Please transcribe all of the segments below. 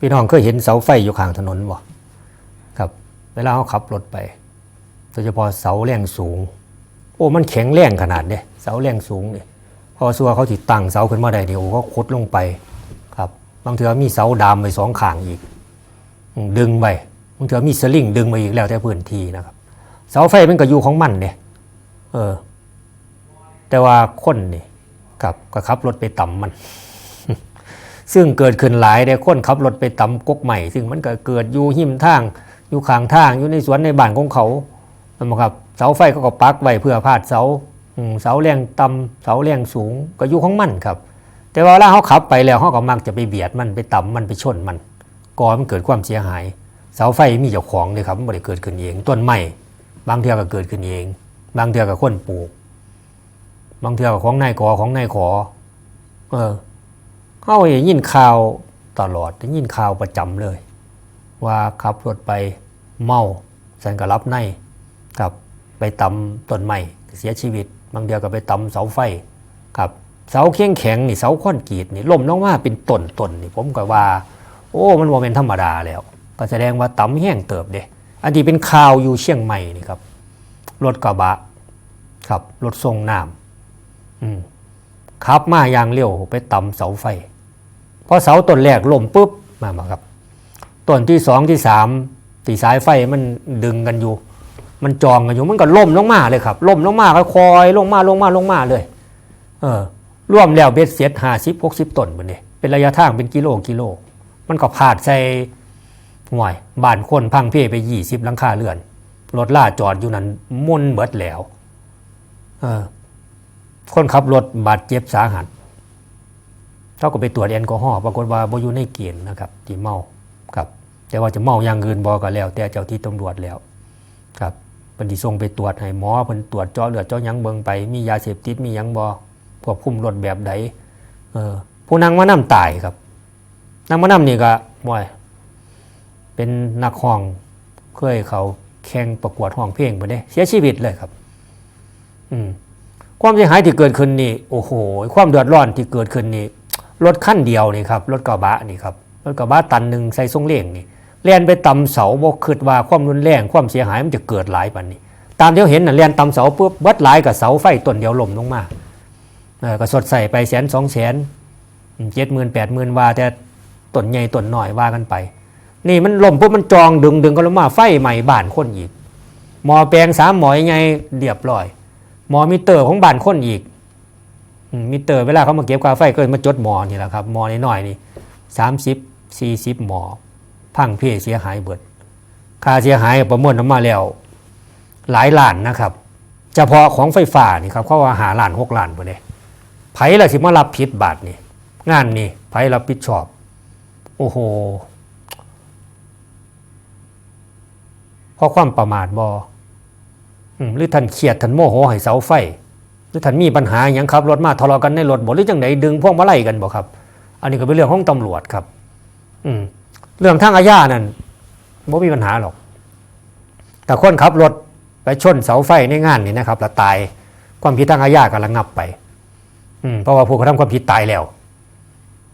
พี่น้องเคยเห็นเสาไฟอยู่ข้างถนนบ่ครับ เวลาเขาขับรถไปโดยเฉพาะเสาแรงสูง โอ้มันแข็งแรงขนาดเด้เสาแรงสูงเนี่ยพอสัวเขาติดตั้งเสาขึ้นมาได้เดียวก็ขุดลงไปครับบางเถือมีเสาดามไปสองข้างอีก ดึงไปบางเถือมีสลิงดึงไปอีกแล้วแต่พื้นที่นะครับ เสาไฟมันก็อยู่ของมันเนี่ยเออ แต่ว่าคนนี่กับก็ขับรถไปต่ำมัน ซึ่งเกิดขึ้นหลายแต่คนขับรถไปตำกกใหม่ ซึ่งมันก็เกิดอยู่หิมทาง อยู่ข้างทางอยู่ในสวนในบ้านของเขานั่นครับเสาไฟเขาก็ปักไว้เพื่อพาดเสาเสาแรงต่ำเสาแรงสูงก็อยู่ของมันครับ แต่ว่าเวลาเขาขับไปแล้วเขาก็มักจะไปเบียดมันไปต่ำมันไปชนมันก่อมันเกิดความเสียหาย เสาไฟมีเจ้าของเลยครับมันไม่ได้เกิดขึ้นเองต้นไม้บางเทือก็เกิดขึ้นเอง บางเทือก็คนปลูก บางเทือก็ของนายกอของนายขอ เออ เขาได้ยินข่าวตลอดได้ยินข่าวประจำเลย ว่าขับรถไปเมาสันก็รับในกับไปตำต้นไม้เสียชีวิต บางเดียวก็ไปตำเสาไฟครับเสาเคียงแข็งนี่เสาคอนกรีตนี่ล่มลงมาเป็นต้นต้นนี่ผมก็ว่า โอ้มันว่าเป็นธรรมดาแล้ว ก็แสดงว่าตำแห้งเติบเด้อันที่เป็นข่าวอยู่เชียงใหม่นี่ครับรถกระบะครับรถทรงน้ำขับมาอย่างเร็วไปตำเสาไฟ พอเสาต้นแรกล่มปุ๊บมามาครับต้นที่สองที่สามที่สายไฟมันดึงกันอยู่ มันจองกันอยู่มันก็ล่มลงมาเลยครับล่มลงมาก็คอยลงมาลงมาลงมาเลย เออร่วมแล้วเบ็ดเสร็จห้าสิบหกสิบต้นมันเนี่ยเป็นระยะทางเป็นกิโลกิโล มันก็พาดใส่ห่วยบ้านคนพังเพ่ไปยี่สิบหลังคาเรือนรถล่าจอดอยู่นั้นมุนเบิดแล้ว เออ คนขับรถบาดเจ็บสาหัส เขาก็ไปตรวจแอลกอฮอล์ปรากฏว่าบ่อยู่ในเกณฑ์นะครับที่เมาครับ แต่ว่าจะเมาอย่างอื่นบอก็แล้ว แต่เจ้าที่ตำรวจแล้วครับเพิ่นสิส่งไปตรวจให้หมอเพิ่นตรวจเจาะเลือดเจาะหยังเบิ่งไปมียาเสพติดมีหยังบ่ควบคุมรถแบบใดเออผู้นั่งมานํตายครับนั่งมานํนี่ก็บ่อยเป็นนักห้องเคยเขาแข่งประกวดห้องเพลงบ่ได้เสียชีวิตเลยครับ อืมความเสียหายที่เกิดขึ้นนี่โอ้โห ความเดือดร้อนที่เกิดขึ้นนี่ รถคันเดียวนี่ครับรถกระบะนี่ครับรถกระบะตันหนึ่งใส่ทรงเล่งนี่แล่นไปตำเสาบอกคิดว่าความรุนแรงความเสียหายมันจะเกิดหลายปันนี้ ตามที่เราเห็นน่ะแล่นตำเสาปุ๊บเบัดหลายกับเสาไฟต้นเดียวล่มลงมาเออก็สดใส่ไปแสนสองแสนเจ็ดหมื่นแปดหมื่นว่าแต่ต้นใหญ่ต้นหน่อยว่ากันไป นี่มันล่มปุ๊บมันจองดึงดึงก็ลงมาไฟใหม่บ้านคนอีกหมอแปลงสามหมอยังไงเรียบร้อยหมอมิเตอร์ของบ้านคนอีก มิเตอร์เวลาเขามาเก็บค่าไฟก็มาจดหมอนี่แหละครับหมอน้อยๆนี่สามสิบสี่สิบหมอ พังเพเสียหายเบิด ค่าเสียหายประเมินออกมาแล้ว หลายล้านนะครับเฉพาะของไฟฟ้านี่ครับเขาว่าหาล้านหกล้านไปเลยไผ่ละสิมารับผิดบาทนี่งานนี่ไผ่รับผิดชอบ โอ้โหเพราะความประมาทบอหรือท่านเครียดท่านโมโหให้เสาไฟ หรือท่านมีปัญหาอย่างขับรถมาทะเลาะกันในรถบ่หรือจังไดดึงพวกมาไล่กันบ่ครับ อันนี้ก็เป็นเรื่องของตำรวจครับ อืมเรื่องทางอาญานั่นไม่มีปัญหาหรอก แต่คนขับรถไปชนเสาไฟในงานนี่นะครับแล้วตายความผิดทางอาญาก็ระงับไปอืมเพราะว่าผู้กระทำความผิดตายแล้ว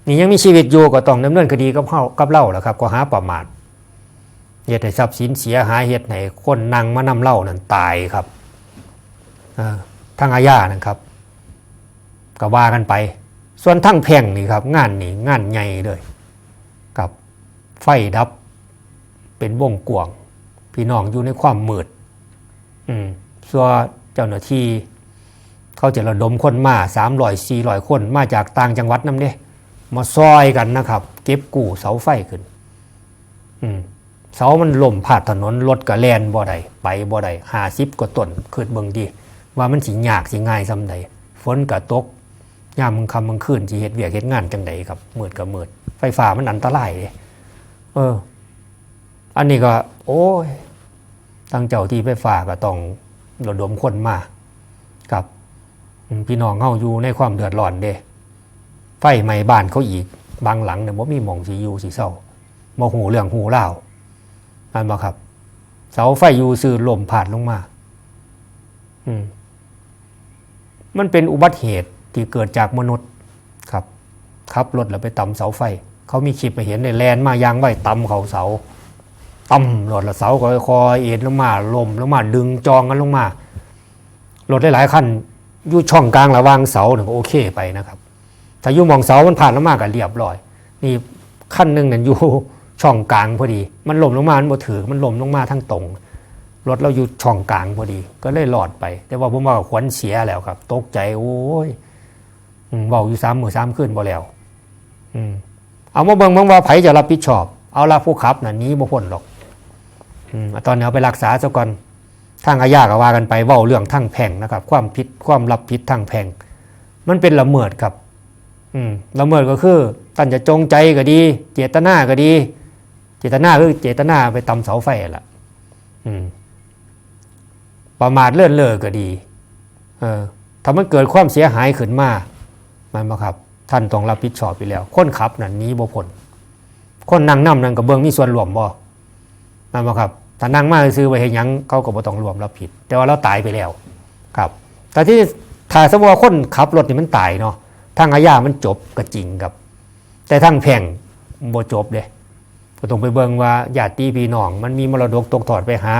นี่ยังมีชีวิตอยู่ก็ต้องดำเนินคดีกับเขากับเล่าแหละครับก็หาประมาทเหตุให้ทรัพย์สินเสียหายเหตุให้คนนั่งมานำเล่านั่นตายครับอ่า ทางอาญานะครับก็ว่ากันไป ส่วนทั้งแพ่งนี่ครับ งานนี่งานใหญ่เลยกับไฟดับ เป็นวงกวงพี่น้องอยู่ในความมืด อืมส่วนเจ้าหน้าที่ เขาจะระดมคนมาสามร้อยสี่ร้อยคนมาจากต่างจังหวัดนั่นเด้มาซอยกันนะครับ เก็บกู้เสาไฟขึ้น อืมเสามันล่มพาถนนรถกระแลนบ่ได้ไปบ่ได้หาซิบกว่าต้นคืดเบิ่งดี ว่ามันสิยากสิง่ายซำใดฝนกะตกยามมึงคำมึงคืนสิเฮ็ดเวียกเฮ็ดงานจังใดครับมืดก็มืดไฟฟ้ามันอันตรายเด้เออ อันนี้ก็ โอ้ยทางเจ้าที่ไฟฟ้าก็ต้องระดมคนมาครับพี่น้องเฮาอยู่ในความเดือดร้อนเด้ไฟไหม้บ้านเขาอีก บางหลังเนี่ยบ่มีหม่องสิอยู่สิเศร้าบ่หูเรื่องหูเล่าวนั่นบ่ครับ เสาไฟอยู่ซื่อลมผ่าดลงมา อืม มันเป็นอุบัติเหตุที่เกิดจากมนุษย์ครับขับรถแล้วไปต่ำเสาไฟ เขามีคลิปไปเห็นในแลนมายางไว้ตำเขาเสาตำรถละเสาก็คอยเอ็นลงมาลมลงมาดึงจองกันลงมารถหลายๆคันอยู่ช่องกลางระหวางเสาเนี่ยก็โอเคไปนะครับถ้ายู่มองเสามันผ่านลงมาก็เรียบร้อย นี่ขั้นหนึ่งเนี่ยอยู่ช่องกลางพอดี มันหล่มลงมา มันบ่ถือมันหล่มลงมาทั้งตรง รถเราอยู่ช่องกลางพอดี ก็เลยหลอดไป แต่ว่าผมว่าขวัญเสียแล้วครับ ตกใจโอ้ยอืมเบาอยู่สามมือสามขึ้นบ่แล้วเอามาเบิ่งเบิ่งว่าไผจะรับผิดชอบ เอาละผู้ขับน่ะนี้บ่พ้นหรอกอตอนนี้เอาไปรักษาซะก่อนทางอาญาก็ว่ากันไปเว้าเรื่องทั้งแพ่งนะครับ ความผิดความรับผิดทางแพ่งมันเป็นละเมิดครับอืละเมิดก็คือท่านจะจงใจก็ดี เจตนาก็ดี เจตนาคือเจตนาไปตำเสาไฟล่ะอืม ประมาทเลื่อนเล่อก็ดี เออถ้ามันเกิดความเสียหายขึ้นมา มันมาครับ ท่านต้องรับผิดชอบไปแล้ว คนขับนั่นหนี้บ่พ้นคนนั่งนํนั่นกับเบื้องมีส่วนรวมบ่มันมาครับ ถ้านั่งมาซื้อไปเห็นยังเขาก็บ่ต้องรวมรับผิด แต่ว่าเราตายไปแล้ว ครับ แต่ที่ถ้าสมมติว่าคนขับรถนี่มันตายเนาะ ทางอาญามันจบก็จริงครับ แต่ทางแพ่งบ่จบเด้ก็ต้องไปเบิ่งว่าญาติพี่น้อง มันมีมรดกตกทอดไปหา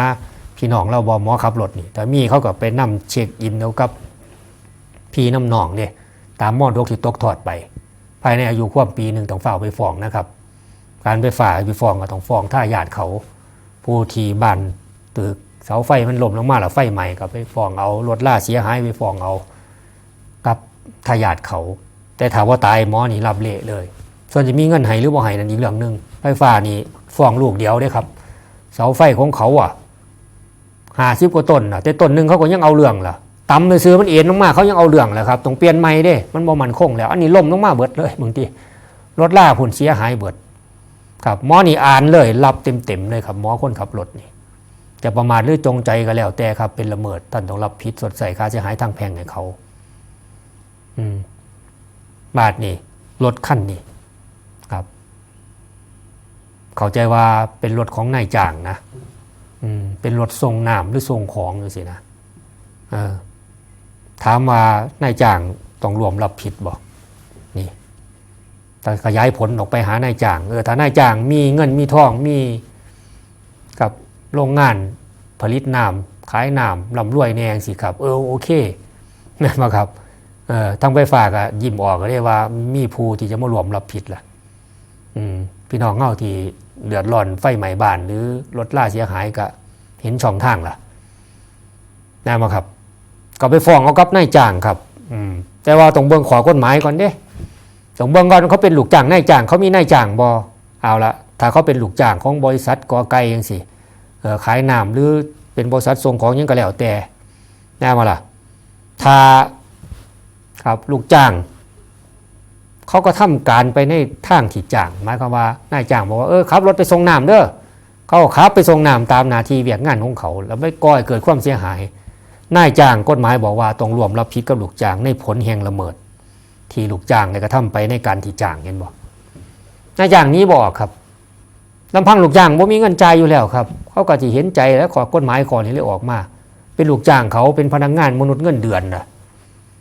พี่น้องเราบอหมอขับรถนี่ แต่มีเขาก็ไปนำเช็คอินแล้วกับพี่น้ำนองเนี่ยตามมอดกที่ตกทอดไป ภายในอายุความปีหนึ่งต้องฝ่าไปฟ้องนะครับ การไปฝ่าไปฟ้องก็ต้องฟ้องถ้าญาติเขาผู้ที่บ้านตึกเสาไฟมันล่มลงมาแล้วไฟใหม่ก็ไปฟ้องเอารถล่าเสียหายไปฟ้องเอา กับทายาทเขา แต่ถามว่าตายหมอนี่รับเละเลย ส่วนจะมีเงินให้หรือบ่ให้นั่นอีกเรื่องหนึ่งไฟฟ้านี่ฟ้องลูกเดียวได้ครับ เสาไฟของเขาอะ หาสิบกว่าต้นอะแต่ต้นหนึ่งเขาก็ยังเอาเรื่องล่ะตำเลยซื้อมันเอ็นลงมาเขายังเอาเรื่องแหละครับต้องเปลี่ยนใหม่เด้ มันบ่มันคงแล้ว อันนี้ล่มลงมาเบิดเลยบางทีรถล่าผลเสียหายเบิด ครับหมอนี่อ่านเลยรับเต็มๆเลยครับหมอคนขับรถนี่จะประมาทหรือจงใจก็แล้ว แต่ครับเป็นละเมิดท่านต้องรับผิดสดใส่ค่าเสียหายทางแพงให้เขา อืมบาทนี่รถขั้นนี่ครับ เข้าใจว่าเป็นรถของนายจ้างนะ เป็นรถส่งน้ำหรือส่งของจังสินะถามว่านายจ้างต้องรวมรับผิดบ่นี่แต่ขยายผลออกไปหานายจ้างเออถ้านายจ้างมีเงินมีทองมีกับโรงงานผลิตน้ำขายน้ำลำรวยแนงสิครับ เออโอเคนั่นมาครับเออทั้งไปฝากอะยิ้มออกก็ได้ว่ามีผู้ที่จะมารวมรับผิดล่ะ อืม พี่น้องเงาที่เดือดร้อนไฟไหม้บ้านหรือรถล่าเสียหายก็เห็นช่องทางล่ะนะมาครับ ก็ไปฟ้องเอากับนายจ้างครับอืมแต่ว่าต้องเบิ่งขอกฎหมายก่อนเด้ต้องเบิ่งก่อนเขาเป็นลูกจ้างนายจ้างเขามีนายจ้างบอเอาละถ้าเขาเป็นลูกจ้างของบริษัทกอไก่ยังสิขายน้ำหรือเป็นบริษัทส่งของยังก็แล้วแต่แน่มาล่ะถ้าครับลูกจ้าง เขาก็ทำการไปในทางที่จ้างหมายความว่านายจ้างบอกว่าเออขับรถไปส่งน้ำเด้อเขาขับไปส่งน้ำตามนาทีเวียกงานของเขา แล้วไม่ก่อให้เกิดความเสียหายนายจ้างกฎหมายบอกว่าต้องรวมรับผิดกับลูกจ้างในผลแห่งละเมิด ที่ลูกจ้างเนี่ยกระทำไปในการที่จ้างเห็นบอกนายจ้างนี้บอกครับลำพังลูกจ้างบ่มีเงินจ่ายอยู่แล้วครับ เขาก็จะเห็นใจและขอกฎหมายก่อนี้เลยออกมา เป็นลูกจ้างเขาเป็นพนักงานมนุษย์เงินเดือนนะ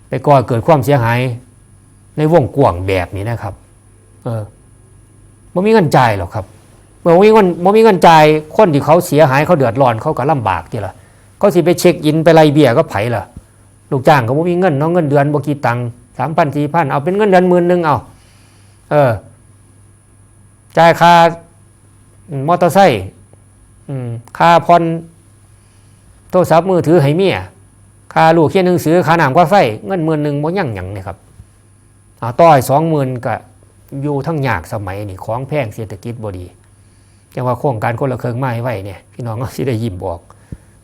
ไปก่อเกิดความเสียหาย ในวงกว้างแบบนี้นะครับ เออบ่มีเงินจ่ายหรอกครับเมื่อบ่มีเงินบ่มีเงินจ่ายคนที่เขาเสียหายเขาเดือดร้อนเขาก็ลำบากทีละเขาสิไปเช็คอินไปไล่เบี้ยก็ไผล่ะลูกจ้างก็บ่มีเงินเน้องเงินเดือนบ่กี่ตังค์สามพันสี่พันเอาเป็นเงินเดือนหมื่นหนึ่งเอา เออจ่ายค่ามอเตอร์ไซค์อืมค่าผ่อนโทรศัพท์มือถือให้เมียค่าลูกเขียนหนังสือค่าน้ำค่าไฟเงินหมื่นหนึ่งบ่ยั่งหยังเนี่ยครับเอา ต้อยสองหมื่นก็อยู่ทั้งยากสมัยนี่ของแพงเศรษฐกิจบดีแต่ว่าโครงการคนละเครื่องไม้ไว้เนี่ยพี่น้องก็สิได้ยิ้มบอก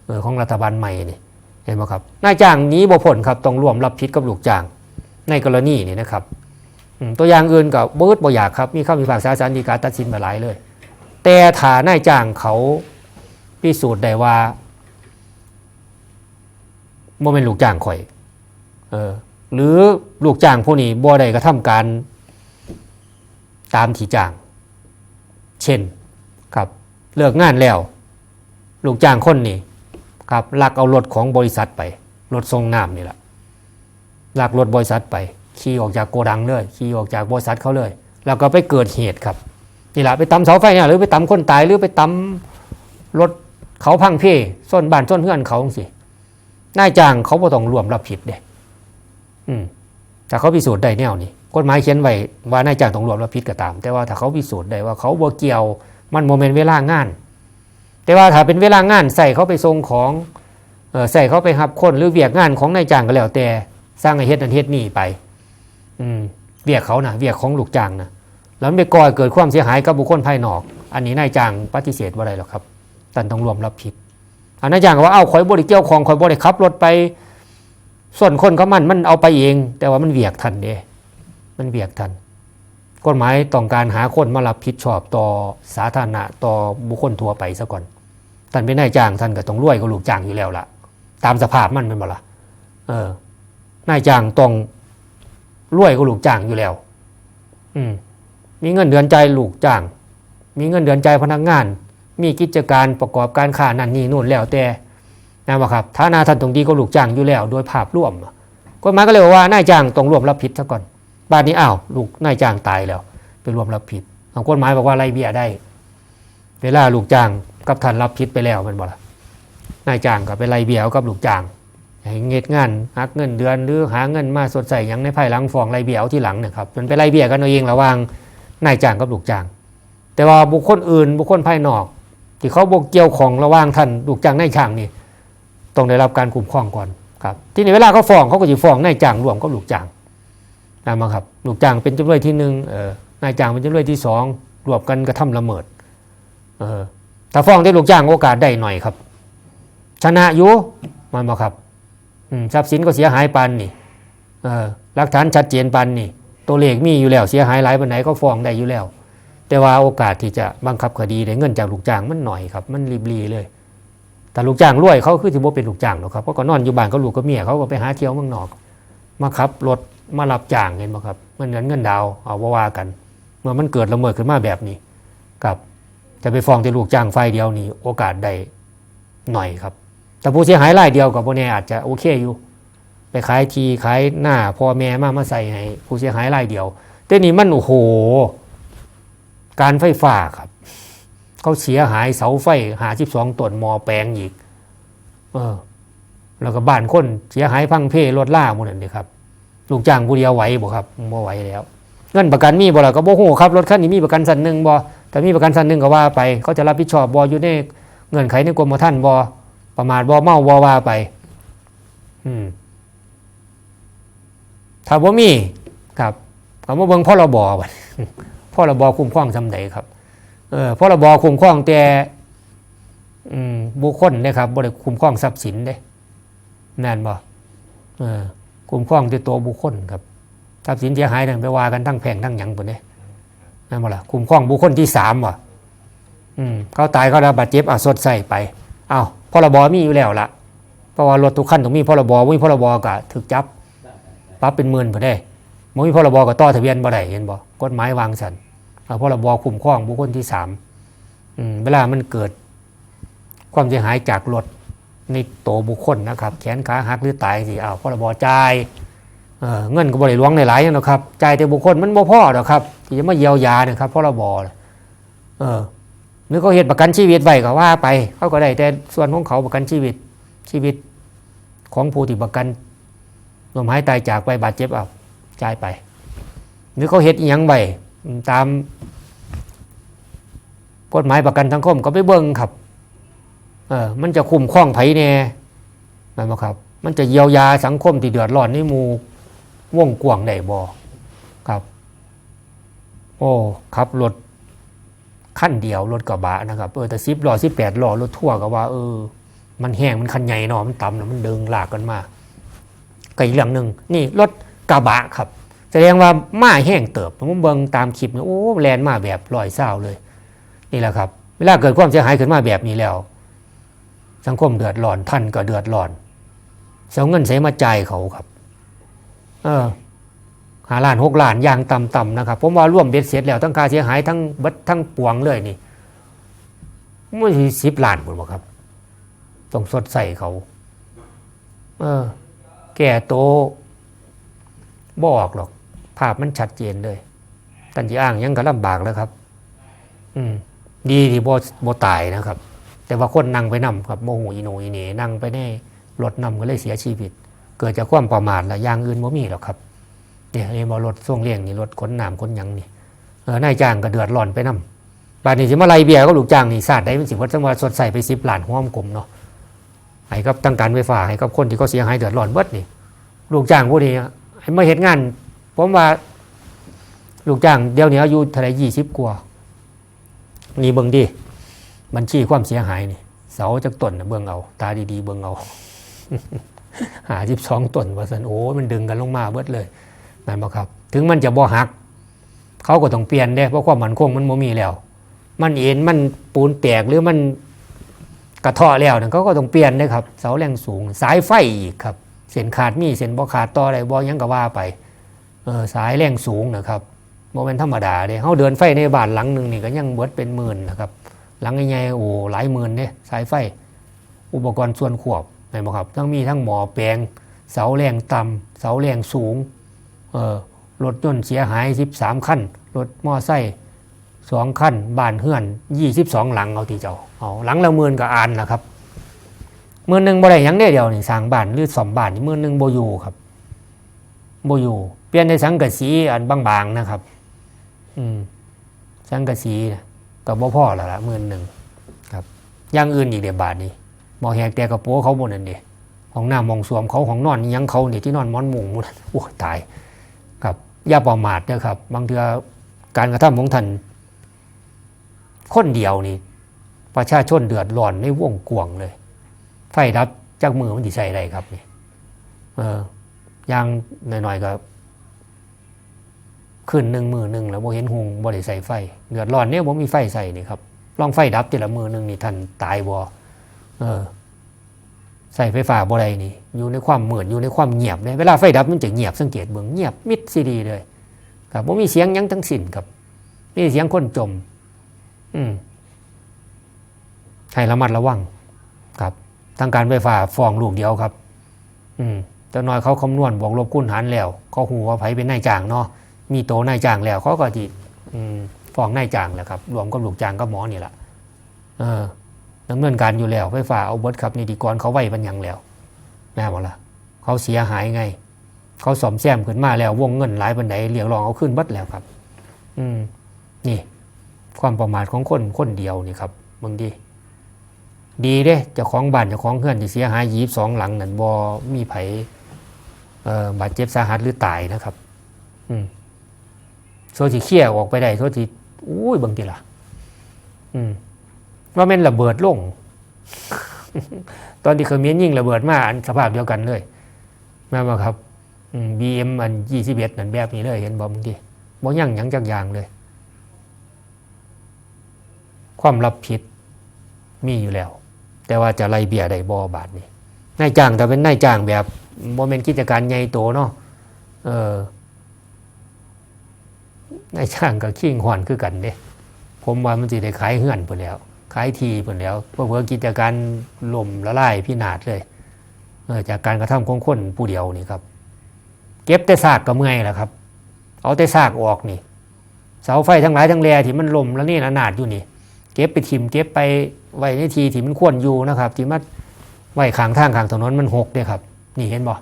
เออของรัฐบาลใหม่นี่เห็นไหมครับนายจ้างนี้บ่ผลครับต้องร่วมรับผิดกับลูกจ้าง ในกรณีนี้นะครับตัวอย่างอื่นกับเบิร์ดบ่อยากครับมีคำพิพากษาศาลฎีกาตัดสินมาหลายเลย แต่ถ้านายจ้างเขาพิสูจน์ได้ว่าบ่เป็นลูกจ้างข่อย เออ หรือลูกจ้างผู้นี้บ่ได้กระทำการตามที่จ้าง เช่นครับเลิกงานแล้ว ลูกจ้างคนนี้ครับลักเอารถของบริษัทไปรถทรงน้ำนี่แหละลักรถบริษัทไปขี่ออกจากโกดังเลยขี่ออกจากบริษัทเขาเลย แล้วก็ไปเกิดเหตุครับนี่แหละไปตำเสาไฟเนี่ยหรือไปตำคนตายหรือไปตำรถเขาพังเพ่ส้นบ้านส้นเฮือนเขาสินายจ้างเขาบ่ต้องรวมรับผิดเด้ ถ้าเขาพิสูจน์ได้แนวนี้กฎหมายเขียนไว้ว่านายจ้างต้องรวมรับผิดก็ตาม แต่ว่าถ้าเขาพิสูจน์ได้ว่าเขาบ่เกี่ยวมันโมเมนต์เวลางาน แต่ว่าถ้าเป็นเวลางานใส่เขาไปส่งของออใส่เขาไปหับคนหรือเวียกงานของนายจ้างก็แล้วแต่สร้างไอ้เฮ็ดนั่นเฮ็ดนี่ไป อืมเวียกเขานะเวียกของลูกจ้างนะแล้วมันไปก่อเกิดความเสียหายกับบุคคลภายนอก อันนี้นายจ้างปฏิเสธว่าอะไรหรอกครับตันต้องรวมรับผิดอันนายจ้างก็ว่าเอ้าข่อยบริเกี่ยวของข่อยบริขับรถไป ส่วนคนเขามันมันเอาไปเอง แต่ว่ามันเวียกทันเด้มันเวียกทันกฎหมายต้องการหาคนมารับผิดชอบต่อสาธารณะต่อบุคคลทั่วไปซะก่อนท่านเป็นนายจ้างท่านก็ต้องรวยกับลูกจ้างอยู่แล้วล่ะ ตามสภาพมันเป็นบ่ล่ะเออนายจ้างต้องรวยก็ลูกจ้างอยู่แล้ว อืมมีเงินเดือนใจลูกจ้าง มีเงินเดือนใจพนักงาน มีกิจการประกอบการค้านั่นนี่นู่นแล้วแต่ นะครับฐานะท่านตรงดีก็ลูกจ้างอยู่แล้ว โดยภาพร่วมกฎหมายก็เลยบอกว่านายจ้างต้องรวมรับผิดซะก่อนบ้านนี้อ้าวลูกนายจ้างตายแล้ว ไปรวมรับผิดเอากฎหมายบอกว่าไรเบี้ยได้ เวลาลูกจ้างกับท่านรับผิดไปแล้วมันบอกละนายจ้างก็ไปไล่เบี้ยกับลูกจ้างให้เงดงานหักเงินเดือนหรือหาเงินมาสดใสอย่างในภายหลังฟ้องไรเบี้ยที่หลังเนะครับมันไปไรเบี้ยกันเอาเองระว่างนายจ้างกับลูกจ้าง แต่ว่าบุคคลอื่น บุคคลภายนอก ที่เขาบกเกี่ยวของระว่างท่านลูกจ้างนายจ้างนี่ ต้องได้รับการคุ้มครองก่อนครับที่ในเวลาเขาฟ้องเขาก็จะฟ้องนายจ้างรวมกับลูกจ้างนะมาครับลูกจ้างเป็นจำเลยที่หนึ่งนายจ้างเป็นจำเลยที่สองรวมกันกระทำละเมิดเออถ้าฟ้องได้ลูกจ้างโอกาสได้หน่อยครับ ชนะอยู่มันมาครับทรัพย์สินก็เสียหายปันนี่เออหลักฐานชัดเจนปันนี่ ตัวเลขมีอยู่แล้วเสียหายหลายปันไหนก็ฟ้องได้อยู่แล้ว แต่ว่าโอกาสที่จะบังคับคดีได้เงินจากลูกจ้างมันหน่อยครับ มันรีบรีเลย แต่ลูกจ้างรวยเขาคือถือว่าเป็นลูกจ้างหรอกครับเพราะก็นอนอยู่บ้านเขาลูกก็เมียเขาก็ไปหาเที่ยวเมืองนอก มาขับรถมารับจ้างเห็นไหมครับเงินเงินเงินดาวเอาว่าว่ากัน เมื่อมันเกิดละเมิดขึ้นมาแบบนี้กับจะไปฟ้องที่ลูกจ้างไฟเดียวนี่โอกาสได้หน่อยครับ แต่ผู้เสียหายรายเดียวกับโบเน่อาจจะโอเคอยู่ ไปขายทีขายหน้าพ่อแม่มามาใส่ให้ผู้เสียหายรายเดียว แต่นี่มันโอ้โห การไฟฟ้าครับ เขาเสียหายเสาไฟหาสิบสองต้นมอแปลงอีก เออ แล้วก็บ้านคนเสียหายพังเพรถล่าหมดนั่นเลยครับลูกจ้างผู้เดียวไหวบ่ครับบ่ไหวแล้วเงินประกันมีบ่ล่ะก็บ่ฮู้ครับรถคันนี้มีประกันสันหนึ่งบ่แต่มีประกันสันหนึ่งก็ว่าไปเขาจะรับผิดชอบบ่อยู่ในเงื่อนไขในกรมธรรม์บ่ประมาทบ่เมาบ่ว่าไป อืมถ้าบ่มีครับก็มาเบิ่งพ่อรบบัดพรบคุ้มครองซำใดครับ เออพรบคุ้มครองแต่บุคคลนะครับบ่ได้คุ้มครองทรัพย์สินเด้แม่นบ่เออคุ้มครองแต่ตัวบุคคลครับทรัพย์สินเสียหายนั่นไปว่ากันทั้งแพงทั้งหยังพุ่นเด้นั่นบ่ล่ะคุ้มครองบุคคลที่สามว่ะอืมเขาตายเขาได้บาดเจ็บอะสดใส่ไปเอ้าพรบมีอยู่แล้วล่ะเพราะว่ารถทุกคันต้องมีพรบบ่มีพรบก็ถูกจับปรับเป็นหมื่นพุ่นเด้บ่มีพรบก็ต่อทะเบียนบ่ได้เห็นบ่กฎหมายวางสันอ พรบคุ้มครองบุคคลที่สามเวลามันเกิดความเสียหายจากรถในตัวบุคคลนะครับ แขนขาหักหรือตายสิเอาพรบจ่ายเเงินก็บริหลวงในหลายๆนะครับจ่ายแต่บุคคลมันบ่พ่อหรอกครับ ที่จะมาเยียวยาเนี่ยครับพรบเออนึกเขาเหตุประกันชีวิตไว้ก็ว่าไป เขาก็ได้แต่ส่วนของเขาประกันชีวิตชีวิตของผู้ที่ประกันลมหายตายจากไปบาดเจ็บเอาจ่ายไป หรือเขาเหตุอิหยังไว้ ตามกฎหมายประกันสังคมก็ไปเบิ่งครับ เออมันจะคุ้มครองไผแน่แม่นบ่ครับ มันจะเยียวยาสังคมที่เดือดร้อนในหมู่วงกว้างได้บ่ครับ โอ้ขับรถขั้นเดียวรถกระบะนะครับเออแต่สิบล้อสิบแปดล้อรถทั่วก็ว่าเออ มันแห้งมันคันใหญ่เนาะมันต่ำแล้วมันเดิงหลากกันมาก็อีกเรื่องหนึ่งนี่รถกระบะครับ แสดงว่ามาแห้งเติบผมเบิ่งตามคลิปเนี่ยโอ้แลนมาแบบลอยเศร้าเลย นี่แหละครับ เวลาเกิดความเสียหายขึ้นมาแบบนี้แล้ว สังคมเดือดร้อนท่านก็เดือดร้อนเสียเงินเสียมาจ่ายเขาครับ เออหาล้านหกล้านอย่างต่ำๆนะครับ ผมว่าร่วมเบ็ดเสร็จแล้วทั้งค่าเสียหายทั้งบัดทั้งปวงเลยนี่ไม่ใช่สิบล้านหมดหรอกครับต้องสดใส่เขา เออ แก่โตบอกหรอกาพมันชัดเจนเลยท่านที่อ้างยังก็ลำบากแล้วครับ อืม ดีที่โบ่บ่ตายนะครับ แต่ว่าคนนั่งไปนำครับโมโหอีโนอีเหนนั่งไปในรถนำก็เลยเสียชีวิต เกิดจากความประมาทละอย่างอื่นบ่มีหรอกครับเนี่ยเรียกว่ารถส่งเลี้ยงนี่รถขนน้ำขนยังนี่เออนายจ้างก็เดือดร้อนไปนำบาดนี้สิมาไล่เบียก็ลูกจ้างนี่ศาสตร์ได้มันสิว่าจังว่าสดใสไป10ล้านห้อมกลมเนาะให้กับตั้งการไฟฟ้าให้กับคนที่เขาเสียหายเดือดร้อนเบิดนี่ลูกจ้างผู้นี้ให้มาเฮ็ดงาน ผมว่าลูกจ้างเดี๋ยวนี้อายุเท่าไหร่20กว่านี่เบิ่งดิบัญชีความเสียหายนี่ เสาจากต้นน่ะเบิ่งเอา ตาดีๆเบิ่งเอาหาสิบสองต้นว่าสันโอ้มันดึงกันลงมาเบิดเลยนั่นบ่ครับ ถึงมันจะบ่หัก เขาก็ต้องเปลี่ยนเด้เพราะความมันคงมันบ่มีแล้ว มันเอ็นมันปูนแตกหรือมันกระเทาะแล้วนั่นเขาก็ต้องเปลี่ยนเด้ครับ เสาแรงสูง สายไฟอีกครับเส้นขาดมีเส้นบ่ขาดต่ออะไรบ่ยังก็ว่าไป สายแรงสูงนะครับบ่เป็นธรรมดาเด้เฮาเดินไฟในบ้านหลังหนึ่งนี่ก็ยังเบิดเป็นหมื่นนะครับ หลังใหญ่ๆโอ้หลายหมื่นเนี่ยสายไฟ อุปกรณ์ส่วนควบเห็นไหมครับทั้งมีทั้งหมอแปลง เสาแรงต่ำเสาแรงสูงเออรถยนต์เสียหาย 13คันรถมอไซค์สองคันบ้านเฮือน 22 หลังเอาที่เจ้าเอาหลังละหมื่นก็อ่านละครับหมื่นหนึ่งบ่ได้ยังได้เดียวนี่สร้างบ้านหรือสอมบ้านนี่หมื่นหนึ่งโบอยู่ครับโบอยู่ เปลี่ยนในสังกะสีอันบางๆนะครับ อืม สังกะสีก็บ่พ่อล้วละหมื่นหนึ่งครับอย่างอื่นอีกเดี๋ยวบาทนี้หมอแหกแต่กระโปงเขาบนนั่นเดีห้องหน้ำมองสวมเขาห้องนอนยังเขาเนี่ยที่นอนมอนมุงหมดโอ้ตาย ครับอย่าประมาทนะครับ บางเทือการกระทำของท่านคนเดียวนี่ ประชาชนเดือดร้อนในวงกวางเลย ไฟดับจากมือมันสิใส่ได้ครับนี่เอออย่างหน่อยๆก็ ขึ้นหนึ่งมือหนึ่งแล้วบ่เห็นหุงบ่ได้ใส่ไฟเดือดร้อนเนี่ยบ่มีไฟใส่นี่ครับลองไฟดับแต่ละมือหนึ่งนี่ท่านตายบ่เออ ใส่ไฟฟ้าบ่ได้นี่ อยู่ในความเหมืดอยู่ในความเงียบเนี่ยเวลาไฟดับมันจะเงียบสังเกตเบิ่งเงียบมิดซีดีเลยครับบ่มีเสียงยังทั้งสิ้นครับนี่เสียงคนจม อืมให้ระมัดระวังครับทางการไฟฟ้าฟองลูกเดียวครับ อืมแต่น้อยเขาคำนวณบวกลบคูณหารแล้วเขาหูว่าไผเป็นนายจ้างเนาะ มีโตนายจ้างแล้วเขาก็จีฟ้องนายจ้างแหละครับรวมกับลูกจ้างก็หมอนี่แหละเออดำเนินการอยู่แล้วไฟฟ้าเอาเบิร์ดครับนิติกรเขาไว้ปัญญังแล้วแม่บอกละเขาเสียหายไง เขาสอมแซมขึ้นมาแล้ววงเงินหลายปันไดเรียกร้องเอาขึ้นบัดแล้วครับ อืมนี่ ความประมาทของคนคนเดียวนี่ครับบางทีดีเด้จ้าของบ้านจ้าของเพื่อนที่เสียหายยีบสองหลังนั่นบอมีไผ่บาดเจ็บสาหัสหรือตายนะครับ อืม โซจิเคี่ยออกไปได้โซจิอุ้ยบางทีละอืมว่าแม่นระเบิดลง ตอนที่เคยมีนยิ่งระเบิดมาอันสภาพเดียวกันเลยแม่นบ่ครับบีเอ็มอันยี่สิบเอ็ดนั่นแบบนี้เลย เห็นบ่บางทีบ่ยั่งยังจักอย่างเลย ความรับผิดมีอยู่แล้ว แต่ว่าจะไล่เบี้ยได้บ่บาทนี้นายจ้างแต่เป็นนายจ้างแบบบ่เป็นกิจการใหญ่โตเนาะเออ นายช่างกับขิงหอนคือกันเด้ผมว่ามันสิได้ขายเฮือนไปแล้ว ขายทีไปแล้วเพื่อเพื่อกิจการล่มละลายพินาศเลยเออจากการกระทำของคนผู้เดียวนี่ครับ เก็บแต่ซากก็เมื่อยแหละครับ เอาแต่ซากออกนี่ เสาไฟทั้งหลายทั้งแรที่มันล่มแล้วนี่ระนาดอยู่นี่ เก็บไปทิมเก็บไปไว้ในทีที่มันควรอยู่นะครับ ที่มันไว้ขางทางขางถนนมันหกเนี่ยครับ นี่เห็นบ่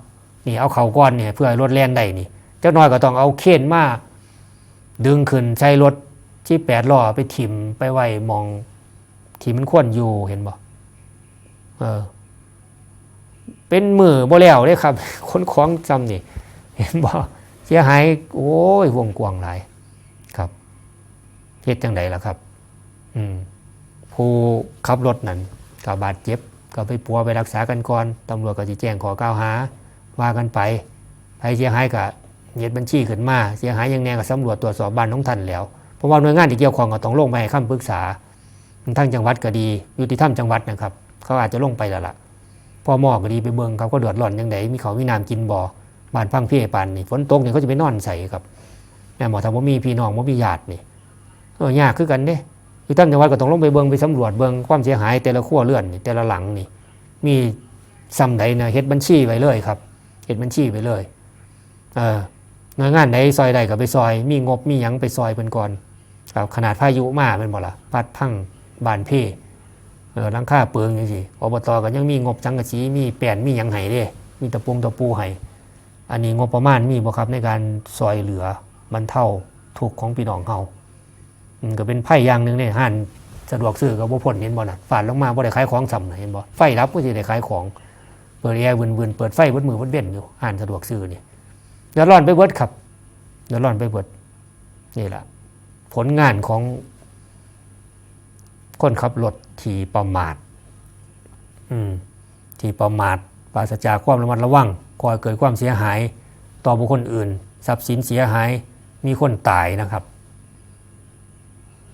นี่เอาเขาก้อนเนี่ยเพื่อให้รถแล่นได้นี่เจ้าน้อยก็ต้องเอาเข็นมา ดึงขึ้นใช้รถที่แปดล้อไปถิ่มไปไหวมองที่มันควรอยู่เห็นบ่เออ เป็นมือบ่แล้วเลยครับ คนของจำนี่ เห็นบ่เสียหายโอ้ยวงกว้างหลายครับเฮ็ดจังไดล่ะครับ อืมผู้ขับรถนั้นก็บาดเจ็บ ก็ไปปัวไปรักษากันก่อนตำรวจก็จะแจ้งขอกล่าวหา ว่ากันไปใครเสียหายก็ เย็ดบัญชีขึ้นมา เสียหายยังไงก็สำรวจตรวจสอบบ้านของท่านแล้ว เพราะว่าหน่วยงานที่เกี่ยวข้องก็ต้องลงไปให้คำปรึกษาทั้งจังหวัดก็ดียุติธรรมจังหวัดนะครับ เขาอาจจะลงไปแล้วล่ะพอหมอก็ดีไปเบิ่งเขาก็เดือดร้อนยังไงมีเขามีน้ำกินบ่อบ้านพังพี่ปานนี่ฝนตกเนี่ยเขาจะไปนอนใส่ครับแม่หมอทำว่ามีพี่น้องว่ามีญาตินี่เออยากคือกันเด้ยุติธรรมจังหวัดก็ต้องลงไปเบิงไปสำรวจเบิงความเสียหายแต่ละขั้วเรือนนี่แต่ละหลังนี่ มีซ้ำใดนะเฮ็ดบัญชีไว้เลยครับเฮ็ดบัญชีไว้เลย เออ หน่วยงานไหนซอยใดก็ไปซอย มีงบมีหยังไปซอยเพิ่นก่อนครับขนาดพายุมาเป็นบ่ล่ะพัดพังบานเพเออลังค่าเปิงจังซี่อบตก็ยังมีงบจังกะสีมีแป้นมีหยังให้เด้มีตะปูตะปูให้อันนี้งบประมาณมีบ่ครับในการซอยเหลือบรรเทาทุกข์ของพี่น้องเฮาอืมก็เป็นไพ่อย่างหนึงเนี่ยหันสะดวกซื้อก็บ่พ้นเห็นบ่น่ะฝาดลงมาบ่ได้ขายของซ้ำน่ะเห็นบ่ไฟรับก็สิได้ขายของ เปิดแอร์วืนๆเปิดไฟเบิดมือเบิดเว้นอยู่อ่านสะดวกซื้อนี่ เดือดร้อนไปเบิดครับเดือดร้อนไปเบิดนี่แหละผลงานของคนขับรถที่ประมาทที่ประมาทปราศจากความระมัดระวังก่อเกิดความเสียหาย ต่อบุคคลอื่น ทรัพย์สินเสียหายมีคนตายนะครับ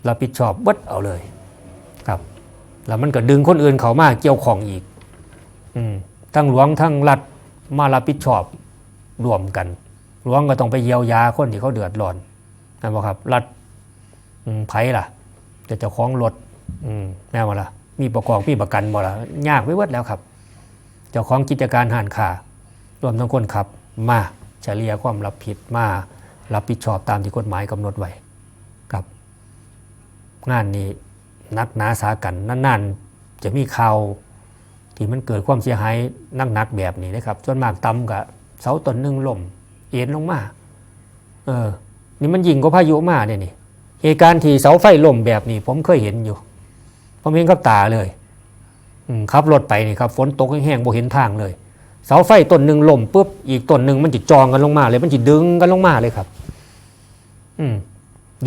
รับผิดชอบเบิดเอาเลยครับ แล้วมันก็ดึงคนอื่นเขามาเกี่ยวของอีกอทั้งหลวงทั้งรัฐมารับผิดชอบรวมกัน หลวงก็ต้องไปเยียวยาคนที่เขาเดือดร้อนนะบอกครับ รัฐไผ่ล่ะจะเจ้าของรถแม่ว่าละมีประกอบมีประกันบ่ละยากไว้เวิดแล้วครับ เจ้าของกิจการห้านค้ารวมทั้งคนขับ มาเฉลี่ยความรับผิดมารับผิดชอบตามที่กฎหมายกำหนดไว้ครับ งานนี้นักหนาสากันนานๆ จะมีข่าวที่มันเกิดความเสียหายหนักๆแบบนี้นะครับส่วนมากต่ำกับเสาต้นหนึ่งล่ม เอ็นลงมา เออ นี่มันยิงก็พายุมาเนี่ยนี่ เหตุการณ์ที่เสาไฟล่มแบบนี้ ผมเคยเห็นอยู่ผมเห็นกับตาเลยขับรถไปนี่ครับฝนตกแห้งๆบ่เห็นทางเลย เสาไฟต้นหนึ่งล่มปุ๊บอีกต้นหนึ่งมันจะจองกันลงมาเลย มันจะดึงกันลงมาเลยครับ อืม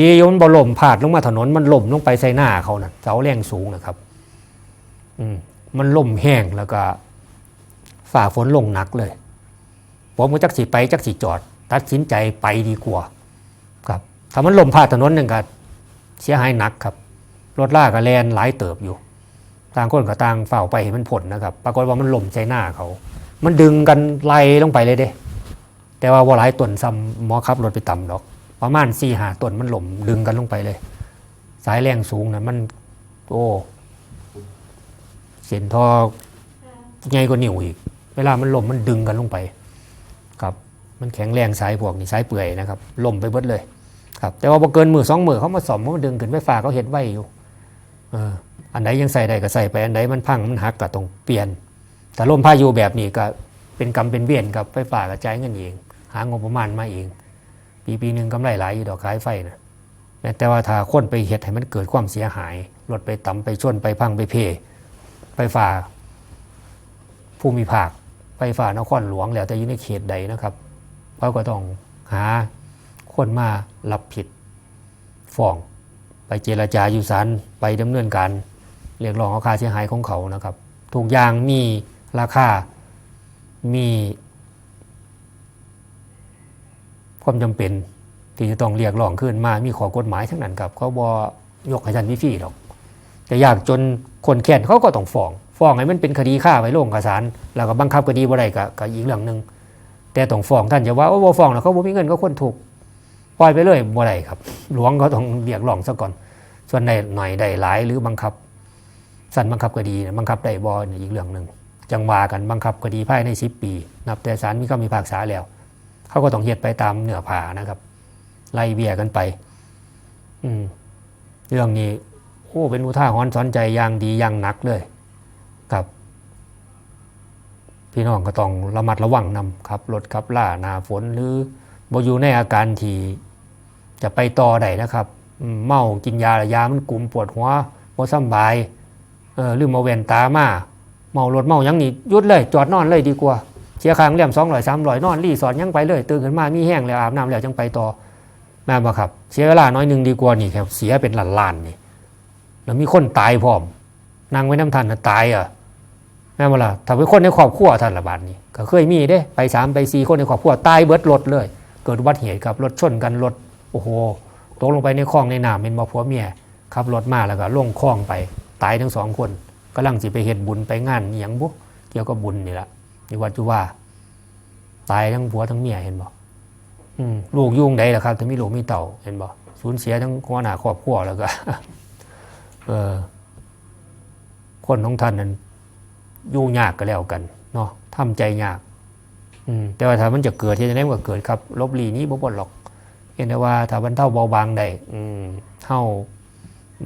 ดีอยู่มันบ่ล่มพาดลงมาถนนมันล่มลงไปใส่หน้าเขานะ่ะเสาแรงสูงนะครับ อืมมันล่มแห้งแล้วก็ฝ่าฝนลงหนักเลย ผมก็จักสิไปจักสิจอด ตัดสินใจไปดีกว่าครับถ้ามันล่มพาดถนนหนึ่งก็เสียหายหนักครับ รถล่ากระแลนหลายเติบอยู่ต่างคนก็ต่างเฝ้าไปให้มันผลนะครับ ปรากฏว่ามันล่มใจหน้าเขา มันดึงกันไล่ลงไปเลยเด้ แต่ว่าว่าหลายตนซ้ำหมอขับรถไปต่ำดอก ประมาณสี่หาตนมันล่มดึงกันลงไปเลย สายแรงสูงนะมัน โอ้เส้นทอใหญ่กว่านิ้วอีก เวลามันล่มมันดึงกันลงไป ครับมันแข็งแรงสายพวกนี้สายเปื่อยนะครับล่มไปเบิดเลยครับแต่ว่าพอเกินมือสองมือเขามาสอมมันดึงขึ้นไฟฟ้าเขาเห็นไว้อยู่เอออันไหนยังใส่ได้ก็ใส่ไปอันไหนมันพังมันหักก็ต้องเปลี่ยน แต่ล่มพายุแบบนี้ก็เป็นกรรมเป็นเวียนครับไฟฟ้าก็จ่ายเงินเอง หางบประมาณมาเอง ปีปีหนึ่งกำไรหลายอยู่ดอกขายไฟนะแต่ว่าถ้าคนไปเฮ็ดให้มันเกิดความเสียหายรถไปต่ำไปชนไปพังไปเพไฟฟ้าภูมิภาค ไฟฟ้านครหลวงแล้วแต่อยู่ในเขตใดนะครับเขาก็ต้องหาคนมารับผิดฟ้อง ไปเจรจาอยู่ศาลไปดำเนินการเรียกร้องค่าเสียหายของเขานะครับทุกอย่างมีราคา มีความจำเป็นที่จะต้องเรียกร้องขึ้นมา มีขอกฎหมายทั้งนั้นครับ เขาบอยกให้ทันวิฟีหรอก แต่ยากจนคนแค้นเขาก็ต้องฟ้อง ฟ้องให้มันเป็นคดีฆ่าไว้ลงกับศาลแล้วก็บังคับคดีบ่ได้ก็ก็อีกเรื่องหนึ่งแต่ต้องฟ้องท่านจะว่าโอ้บ่ฟ้องแล้วเขาบ่มีเงินก็คนถูกปล่อยไปเลยบ่ได้ครับ หลวงเขาต้องเรียกร้องซะก่อน ส่วนใดหน่อยได้หลายหรือบังคับ สั่นบังคับคดีบังคับได้บ่เนี่ยอีกเรื่องหนึ่งจังวากันบังคับคดีภายใน10ปี นับแต่ศาลมีคำพิพากษาแล้ว เขาก็ต้องเฮ็ดไปตามเนื้อผ้านะครับไล่เบี้ยกันไป อืม เรื่องนี้ โอ้ เป็นอุทาหรณ์สอนใจอย่างดีอย่างหนักเลย พี่น้องก็ต้องระมัดระวังนำครับรถขับล่าหนาฝนหรือบอยู่ในอาการที่จะไปต่อได้นะครับ เมากินยาและยามันกลุ่มปวดหัวบ่สบายเออหรือมาแว่นตามาเมารถเมายังนี่ยุดเลย จอดนอนเลยดีกว่าเสียค่าโรงแรมสองร้อยสามร้อยนอนรีสอร์ทยังไปเลยตื่นขึ้นมามีแห้งแล้วอาบน้ำแล้วจังไปต่อแม่บ่ครับ เสียเวลาน้อยหนึ่งดีกว่านี่ครับเสียเป็นล้านล้านๆนี่แล้วมีคนตายพร้อมนางไว้น้ำทันนะตายอะ แม่นบ่ล่ะถ้าเป็นคนในครอบครัวท่านละบาดนี้ ก็เคยมีเด้ ไปสามไปสี่คนในครอบครัวตายเบิดรถเลย เกิดอุบัติเหตุครับรถชนกันรถโอ้โหตกลงไปในคลองในน้ำเป็นบ่ผัวเมียขับรถมาแล้วก็ล่งคลองไปตายทั้งสองคนกำลังสิไปเฮ็ดบุญไปงานอย่างบุเกี่ยวกับบุญนี่แหละนี่วัดจุว่า ตายทั้งผัวทั้งเมียเห็นบ่อืมลูกยุ่งใดล่ะครับถ้ามีลูกมีเต่าเห็นบ่สูญเสียทั้งหัวหน้าครอบครัวแล้วก็เออคนของท่านนั้น ยุ่งยากก็แล้วกันเนาะทำใจยากแต่ว่าถ้ามันจะเกิดที่จะได้มันก็เกิดครับ ลบหลีนี้บ่บ่หรอกเห็นได้ว่าถ้าบรรเทาเบาบางได้อืมเฮา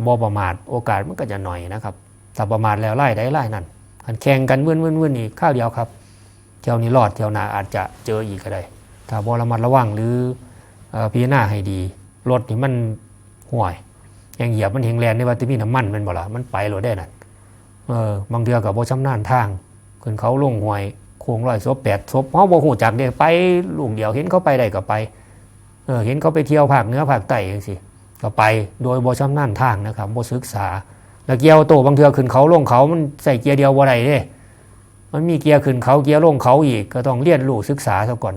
บ่ประมาทโอกาสมันก็จะหน่อยนะครับถ้าประมาทแล้วไล่ได้ไล่นั่นอันแข่งกันเวื่นวื่นวื่นนี่ข้าวเดียวครับเที่ยวนี้รอดเที่ยวหน้าอาจจะเจออีกก็ได้ถ้าบ่ระมัดระวังหรือพิจารณาให้ดีรถนี่มันห่วยยังเหยียบมันเฮงแลนในว่าแติมีน้ำมันมันบ่ละมันไปโลดได้นั่น เออบางเทือก็บ่ชำนาญทางขึ้นเขาลงห้วยโค้งร้อยศพแปดศพเฮาบ่ฮู้จักเด้ไปลุงเดียวเห็นเขาไปได้ก็ไปเออเห็นเขาไปเที่ยวภาคเหนือภาคใต้จังซี่ก็ไปโดยบ่ชำนาญทางนะครับบ่ศึกษาแล้วเกียร์โตบางเทือขึ้นเขาลงเขามันใส่เกียร์เดียวบ่ได้เด้มันมีเกียร์ขึ้นเขาเกียร์ลงเขาอีกก็ต้องเรียนรู้ศึกษาซะก่อน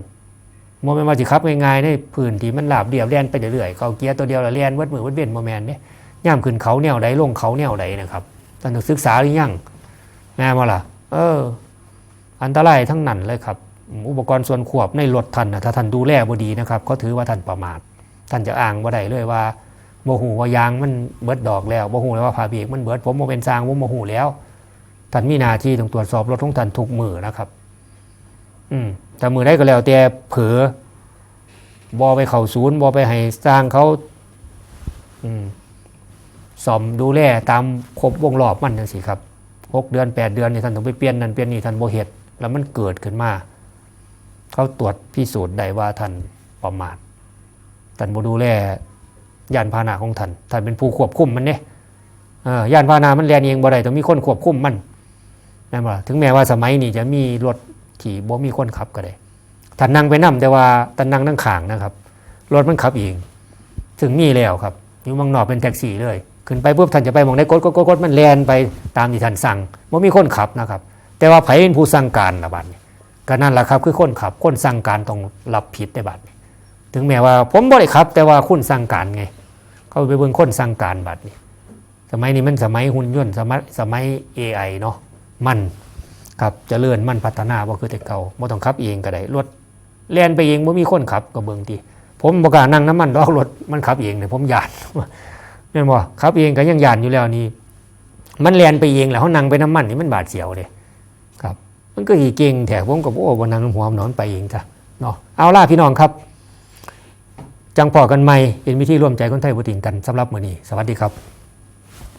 บ่แม่นว่าสิขับง่ายๆในพื้นที่มันราบเรียบแล่นไปเรื่อยๆเขาเกียร์ตัวเดียวล้วแล่นวิดมือวิดเว้นบ่แม่นเด้ย่ามขึ้นเขาแนวใดลงเขาแนวใดนะครับ ท่านศึกษาหรือยังแม่นบ่ล่ะ เออ อันตรายทั้งนั้นเลยครับ อุปกรณ์ส่วนควบในรถท่านนะถ้าท่านดูแลบ่ดีนะครับ ก็ถือว่าท่านประมาท ท่านจะอ้างบ่ได้เลยว่าโมหูว่ายางมันเบิดดอกแล้วโมหูเลยว่าผ่าเบรกมันเบิดผมโมเป็นสร้างผมโมหูแล้วท่านมีหน้าที่ต้องตรวจสอบรถของท่านทุกมือนะครับ อืมแต่มือได้ก็แล้วแต่เผลอบอไปเข้าศูนย์บอไปให้สร้างเขา อืม ซ่อมดูแลตามครบวงรอบมันนั่นสิครับหกเดือนแปดเดือนนี่ท่านต้องไปเปลี่ยนนั่นเปลี่ยนนี่ท่านโบเฮ็ดแล้วมันเกิดขึ้นมา เขาตรวจพิสูจน์ได้ว่าท่านประมาทท่านบ่ดูแลยานพาหนะของท่านท่านเป็นผู้ควบคุมมันเนี่ยเออยานพาหนะมันแลนเองบ่ได้ต้องมีคนควบคุมมันแม่นบ่ล่ะถึงแม้ว่าสมัยนี้จะมีรถที่บ่มีคนขับก็ได้ท่านนั่งไปนํแต่ว่าท่านนั่งนั่งขางนะครับรถมันขับเองถึงมีแล้วครับอยู่มืองนอกเป็นแท็กซี่เลย ขึ้นไปปุ๊บท่านจะไปมองได้กดกดกดมันแลนไปตามที่ท่านสั่งว่ามีคนขับนะครับ แต่ว่าไผเป็นผู้สั่งการละบัดก็นั่นแหละครับคือคนขับคนสั่งการต้องรับผิดได้บัดนี้ถึงแม้ว่าผมบ่ได้ขับ แต่ว่าคุณสั่งการไง เขาไปเบิ่งคนสั่งการบัดนี้สมัยนี้มันสมัยหุ่นยนต์สมัยสมัย AI เนาะมันครับจเจริญมันพัฒนาบ่คือแต่เก่าบ่ต้องขับเองก็ได้รถแล่นไปเองบ่มีคนขับก็เบิ่งติผมบ่กล้านั่งน้ำมันดอกรถมันขับเองเนี่ยผมยาน แม่นบ่ขับเองก็ยังยานอยู่แล้วนี่มันแลนไปเองแล้วเขานั่งไปน้ำมันนี่มันบาดเสียวเลยครับ มันก็อีเก่งแถผมกับโอ้บนนั่งหัวมันนอนไปเองจ้ะเนาะเอาล่ะพี่น้องครับ จังพอกันใหม่เป็นวิธีร่วมใจคนไทยบุติงกันสำหรับมื้อนี้สวัสดีครับ